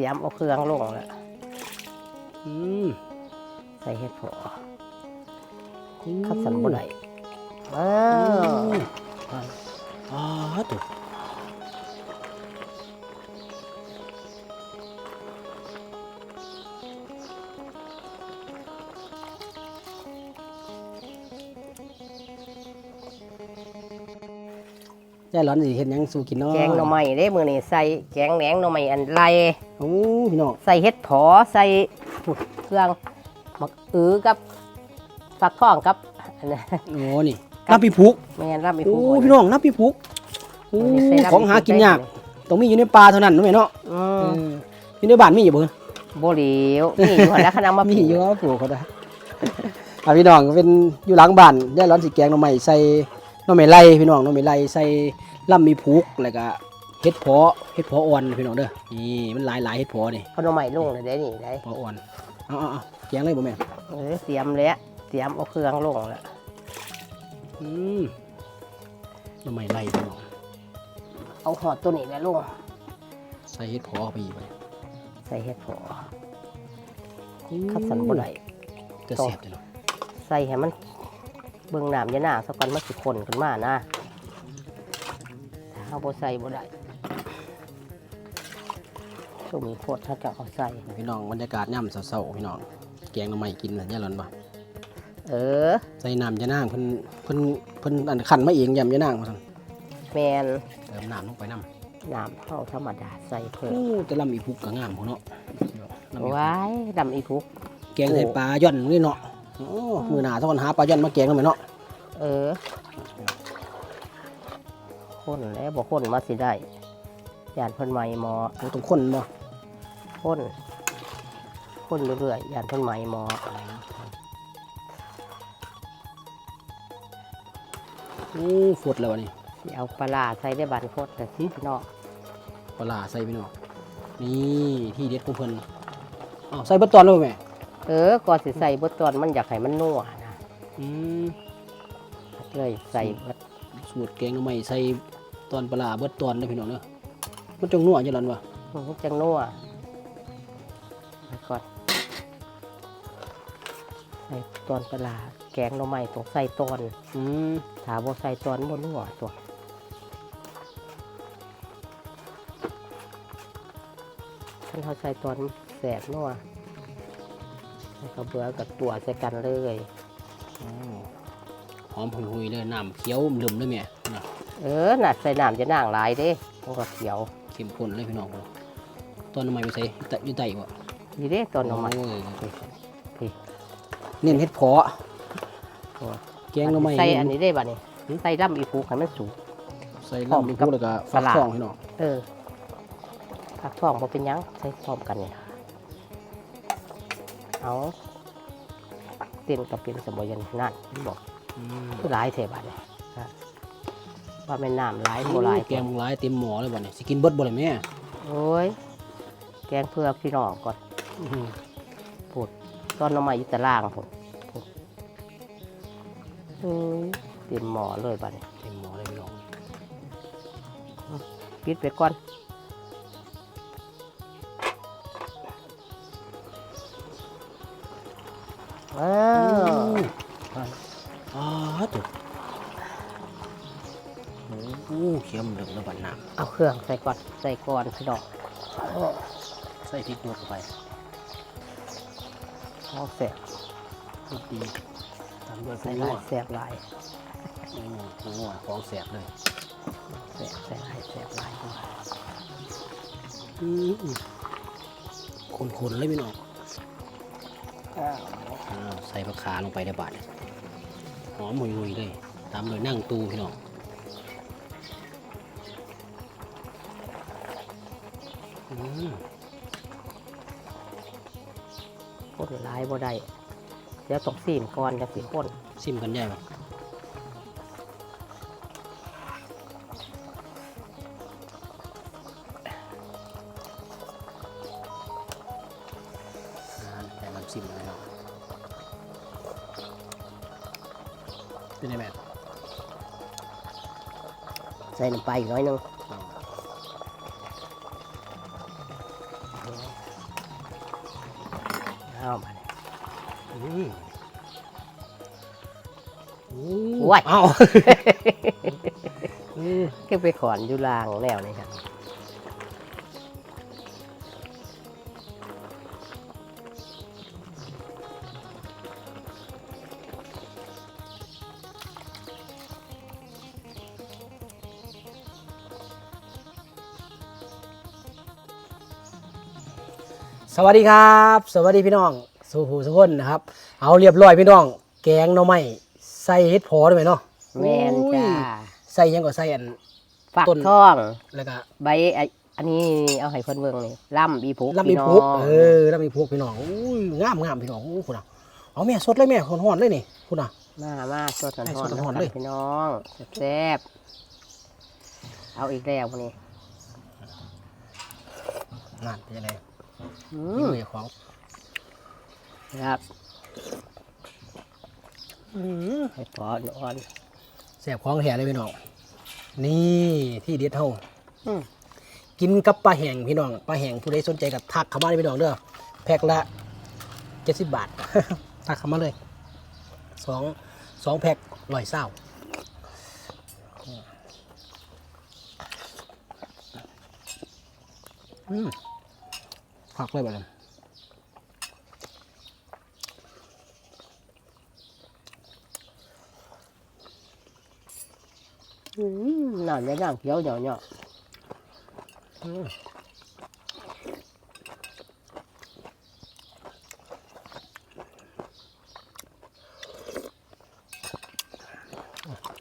ตรียมเอาเครื่องลงแล้วอืมใส่เห็ดผอคัดสันบ่ได้อ้าอ้าววอ๋อตัวยายร้อนสิเห็นยังสู้กินเนาะแกงหน่อไม้เด้มื้อนี้ใส่แกงแหนงหน่อไม้อันไร โอ้พี่น้องใส่เห็ดผอใส่พุดเครื่องมักอือกับฟักทองกับอันนั้นโอ้นี่น้ำปีพุกแม่นรับอีโอ้ผู้พี่น้องน้ำปีพุกโอ้ใส่รับของหากินยากต้องมีอยู่ในป่าเท่านั้นเนาะแม่เนาะอืเอมออยู่ในบ้านมีอยู่บ่ บ่เหลียวมีอยู่หั่นแหล้วคณะมามีปลูกอยู่ว่าปลูกเขาได้ อะพี่น้องเป็นอยู่หลังบ้านยายร้อนสิแกงหน่อไม้ใส่หน่อไม้ไล่พี่น้องหน่อไม้ไล่ใส่ลำมีพุกแล้วก็ เห็ดเพาะเห็ดเพาะอ่อนพี่น้องเด้อนี่มันหลายหลายๆเห็ดเพาะนี่เอาหน่อไม้ลงเลยได้นี่ได้เพาะอ่อนเอาเอาเอาแกงเลยบ่แม่เออเตรียมแล้วเตรียมเอาเครื่องลงแล้วอืมหน่อไม้ไล่พี่น้องเอาหอดตัวนี้แหละลงใส่เห็ดเพาะเข้าไปอีกบ่เนี่ยใส่เห็ดผอคัดสันบ่ได้จะเสียบเลยเนาะใส่ให้มันเบิ่งน้ำอยาหน้าสักก่อนมันสิข้นขึ้นมานะถ้าเอาบ่ใส่บ่ได้ ช่วงนี้โพดถ้าจะเอาใส่ พี่น้องบรรยากาศย่ำเศร้าๆพี่น้องแกงหน่อไม้กินน่ะยายร้อนบ่เออ ใส่น้ำยานางเพิ่นเพิ่นเพิ่นอันขันมาเองยำยานางว่าซั่นแมนเติมน้ำลงไปน้ำน้ำเฮาธรรมดาใส่เพิ่มโอ้แต่ลำอีพุกก็งามพุ่นเนาะลำอีพุกว้ายดำอีทุก แกงใส่ปลาย่อนนี่เนาะโอ้มือหนาทุกคนหาปลาย่อนมาแกงกันไหมเนาะเออข้นแล้วบ่ข้นมาสิได้ยานเพิ่นใหม่หมอโอ้ต้องคนบ่ ข้นข้นเรื่อยๆยานเพิ่นใหม่หมอโอ้ฟดแล้ววะนี่สิเอาปลาร้าใส่ได้บานโคตรแต่สิพี่น้องปลาร้าใส่พี่น้องนี่ที่เด็ดของเพิ่นอ้าวใส่เบัตตอนแล้วบ่แม่เออก่อนสิใส่เบดตอนมันอยากให้มันนัวนะอืมเลยใส่เบดสูตรแกงหน่อไม้ใส่ตอนปลาร้าเบิดตอนเด้อพี่น้องเด้อมันจงนัวจังซั่นวะมันจังนัว ใส่ตอนปลาร้าแกงหน่อไม้ต้องใส่ตอนอืมถ้าบ่ใส่ตอนบ่นัวตัวถ้าเขาใส่ตอนแสบนัวแล้วก็เบื่อกับตัวใส่กันเลยโอ้หอมหุยๆเลยน้ำเขียวลืมเลยแม่น่ะเออน่ะใส่น้ำจะน่างหลายเด้มันก็เขียวเข้มข้นเลยพี่น้องตอนหน่อไม้ไปใส่ตะอยู่ใต้บ่นี่เด้ตอนหน่อไม้โยพี่ เน้นเฮ็ดเพาะโอ้แกงหน่อไม้ใส่อันนี้ได้บ่เนี่ยใส่ลำอีฟูให้มันสุกใส่ลำอีกพูแล้วก็ฟักสลัดทองพี่น้องเออผักทองบ่เป็นหยังใส่พร้อมกันเนี่ยเอาเต้นกับเป็นสมบยันนั่นบอกอืมคือหลายเทบาดเนี่ยฮะว่าแม่นน้ำหลายโบหลายแกงหลายเต็มหม้อเลยบ่เนี่ยสิกินเบิดบ่เลยแม่โอ้ยแกงเพื่อพี่น้องก่อนอื้อหือพูด ตอนน้ำมาอยู่ตารางผมพูดเอ้ยเต็มหม้อเลยบัดนี้เต็มหม้อเลยพี่น้องปิดไปก่อนอ้าวอ๋อตุ๊โอ้โหเค็มเหลืองแล้วบัดน้เอาเครื่องใส่ก่อน ใส่ก่อนพี่น้องำใส่พริกหยวกเข้าไป เอาแสบพริกดีตามด้วยใส่ใส่หนัลายวแสบหลายอืมนัวของแสบเลยแสบใส่หลายแสบหลายอืมคนๆเลยพี่น้องอ้าวอ่าใส่ผักขาลงไปได้บาดเนี่ยหอมหุยๆเลยตามด้วยนั่งตูพี่น้องอืม พ่นหลายบ่ได้เดี๋ยวต้องซีมก่อนจะสิพ่นซิมกันได้ไหมอ่าแต่น้ำซิมเลยเนาะเป็นไงแม่ใส่น้ำปลาอีกน้อยหนึงเอ โอ้ยเอ้าอืมก็ไปขอนอยู่ลางแนวนี้ครับสวัสดีครับ สวัสดีพี่น้อง สู่ผู้สุกคนนะครับ เอาเรียบร้อยพี่น้อง แกงหน่อไม้ ใส่เห็ดพอด้วยไหมเนาะแม่นจ้าใส่หยังก็ใส่อัน ฝักต้น ทอง แล้วก็ใบไอ้อันนี้เอาให้เพิ่นเบิ่งนี่ล่ำอีผูลำมีพี่น้พุกองเออลำมีพุกพี่น้องอุ้ยงามงามพี่น้องอู้คุณอะเอาแม่สดเลยแม่หอนๆเลยนี่คุณอะ มามาสดหให้อนสดๆหอนๆกัเลย พี่น้องแซ่บๆเอาอีกแล้ววันนี้นั่นเป็นยังไงอืนี่มมือของครับ อืมให้พออ่อนแสบของแท้เลยพี่น้องนี่ที่เด็ดเฮาอืมกินกับปลาแห้งพี่น้องปลาแห้งผู้ใดสนใจกับทักเข้ามาเลยพี่น้องเด้อแพ็คละเจ็ดสิบบาททักเข้ามาเลยสองสองแพ็คร้อยเศร้าอืมผักเลยแบ บนี้อืมน้ำยางเขียวเหนียวๆอืม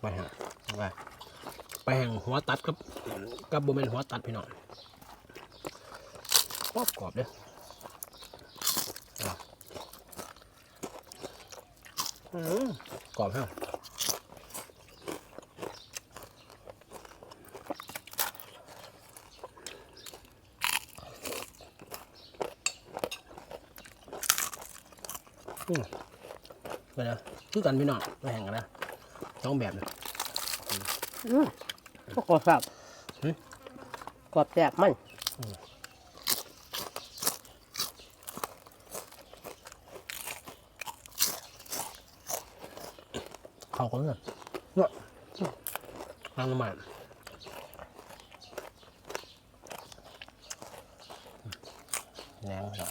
ไปฮะไปไปแห่งหัวตัดกับกับโบเมนหัวตัดพี่น้องกรอบกรอบเด้ออะอืมกรอบแห้ง อืมไปเลยคือกันพี่น้องไปแห่งกันนะสองแบบเลยอืมก็กรอบครับหึกรอบแซ่บมันเข้ากันเลยเนาะล้างน้ำมันแหนงเหร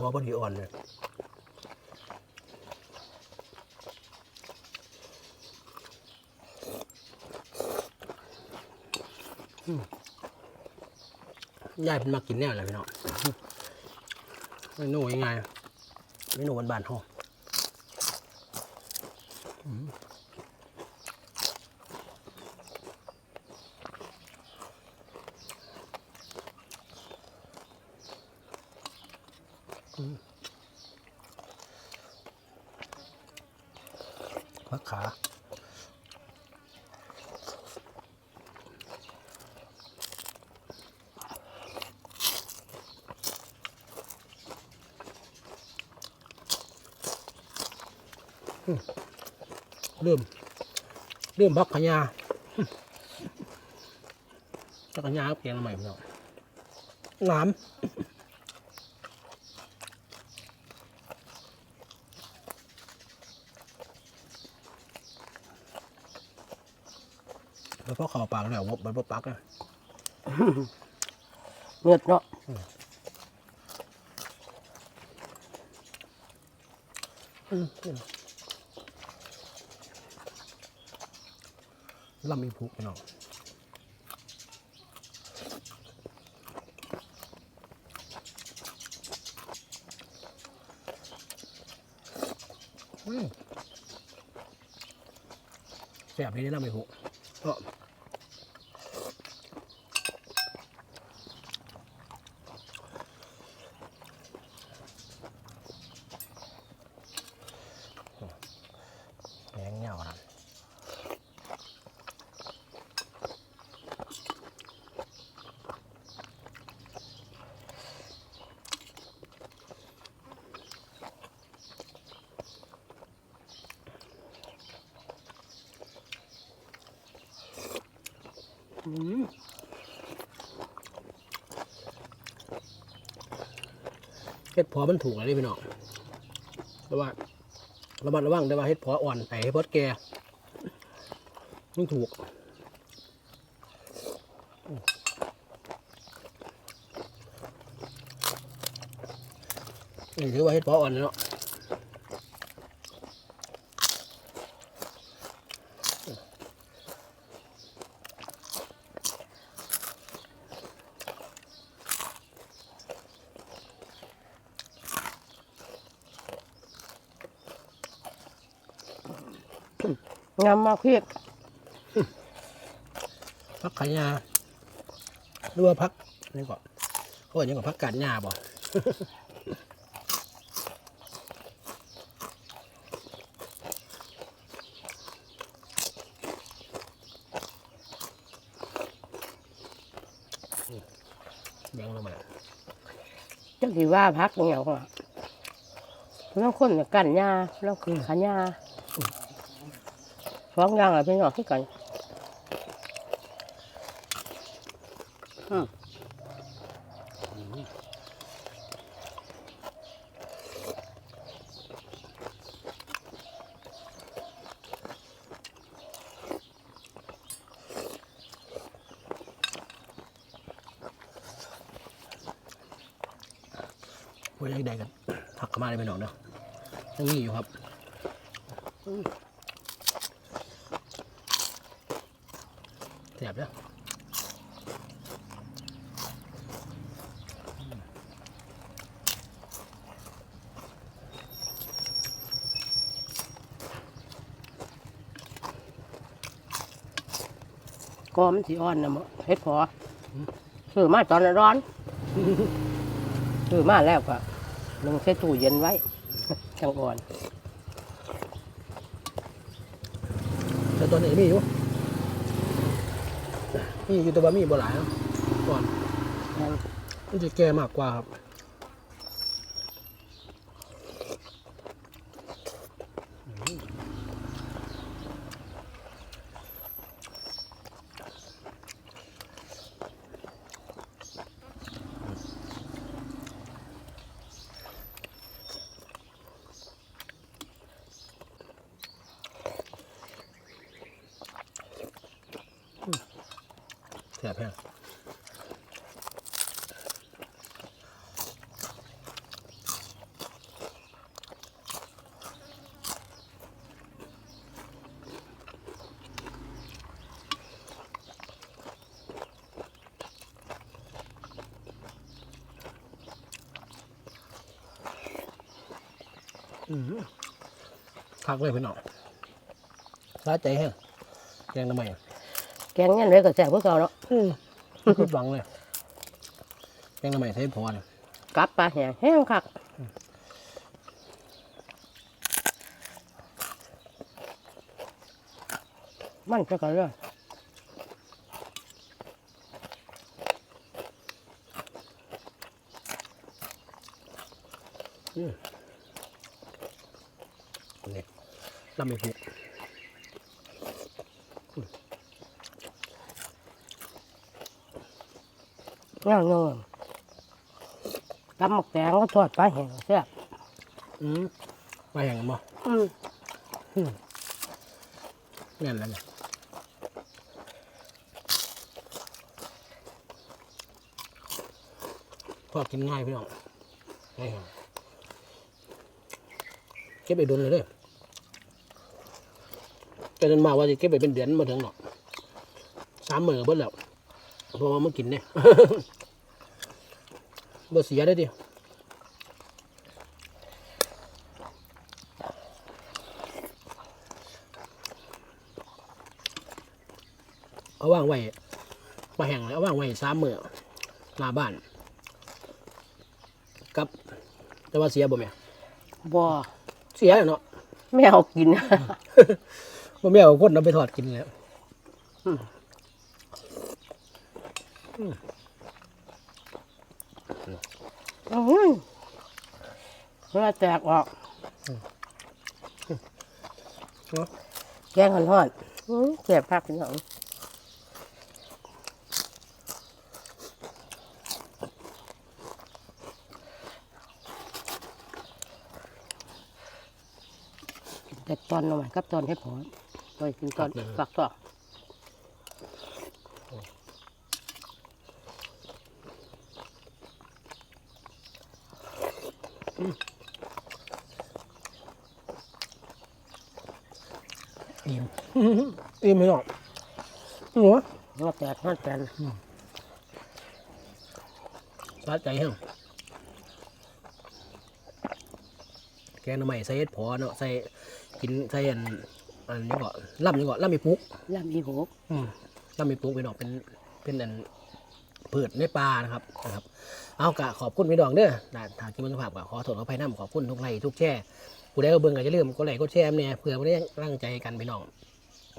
เฮ็ดพอดีอ่อนเลยยายเป็นมากินแน่เลยพี่น้องเมนูยังไงเมนูบานๆห้อง เริ่ม เริ่มพักขยาพักขยาเปลี่ยนมาใหม่พี่น้องงามแล้วพอเข่าปากแล้วมันบ่ปักอะเงือดเนาะ ลำอีพุกพี่น้องแซ่บดีนะลำอีพุกเอ้อแหงเหงานะ อืม เฮ็ดพอมันถูกเลยพี่น้องแต่ว่าระมัดระวังแต่ว่าเฮ็ดพออ่อนไปเฮ็ดพอแก่มันถูกนี่ถือว่าเฮ็ดพออ่อนเนาะ งามมากพี่พักขายาหรือว่าพักนี่ก็เขาบอกยังกับพักการหญ้าบ่แบ่งลงมาจังสิว่าพักอหย่างว่าแล้วคนเนี่ยกันยาแล้วคือขันยา สองย่างอะไรพี่น้องคือกันอืมว่าอยได้กันผักเข้ามาได้ไหน้องเนาะยังมีอยู่ครับแส บเนาะก็มันสิอ่อนนะมเฮ็ดพอซื้อมาตอนร้อนซื้อมาแล้วก็ลงใส่ตู้เย็นไว้จังอ่อนแต่ตัวนี้มีอยู่ มีอยู่ต่ว่ามีบ่หลายเนาะก่อนมันจะแก่มากกว่าครับ แสบแห้งอืมคักเลยพี่น้องสาใจแห้งแกงทำไม แกงเนี่ยเลยก็แซ่บเพื่อเก่าเนาะอืมคิดหวังเลยแกงทำไมใช้พอเนี่ยกลับปลาแห้งแห้งคักมันจะกันเลยนี่ลำไม่ผูก ง่ายเงินตำหมกแตงก็ทอดปลาแห้งแซ่บอืมไปแห่งกันบ่อืมแน่นแล้วเนี่ยพอกินง่ายพี่น้องง่ายแห่งเก็บไปโดนเลยเด้อแต่เดินมาว่าจะเก็บไปเป็นเดือนมาถึงหรอกสามหมื่นเบิดแล้ว เพราะว่ามันกินเนี่ยบ่เสียได้ดิเอาว่างไว้มาแห่งแล้วเอาว่างไว้สามมือหน้าบ้านกับ แต่ว่าเสียบ่แม่บ่เสียเนาะไม่เอากินบ่แม่เอาคนเอาไปทอดกินแล้ว โอ้โหวลาแตกออกแกงหอนๆเจ็บพักหน่งยแต่ตอนหน่อยครับตอนให้ผอมไปกินตอนฝักตอก งอแตกงอแตนสะใจแห้งแกงหน่อไม้ใส่เห็ดพอเนาะใส่กินใส่อันอันนี้ก็ล่ำนี่ก็ล่ำมีปุ๊กลำอีหกอืมล่ำมีปุ๊กพี่น้องเป็นเป็นอันพืชในป่านะครับนะครับ เอากะขอบคุณพี่น้องเด้อนะทางกินมันภาพกะขอโทษขออภัยน้ำขอบคุณทุกไลค์ทุกแชร์ผู้ใดก็เบิ่งก็จะลืมกดไลค์กดแชร์เนี่ยเพื่อไม่ได้ร่างใจกันพี่น้อง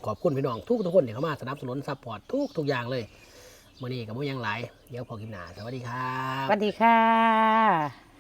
ขอบคุณพี่น้องทุกทุกคนที่เข้ามาสนับสนุนซัพพอร์ตทุกทุกอย่างเลยมื่อนี้กับมื่อยังหลายเดี๋ยวพอกินหนาสวัสดีครับ สวัสดีค่ะ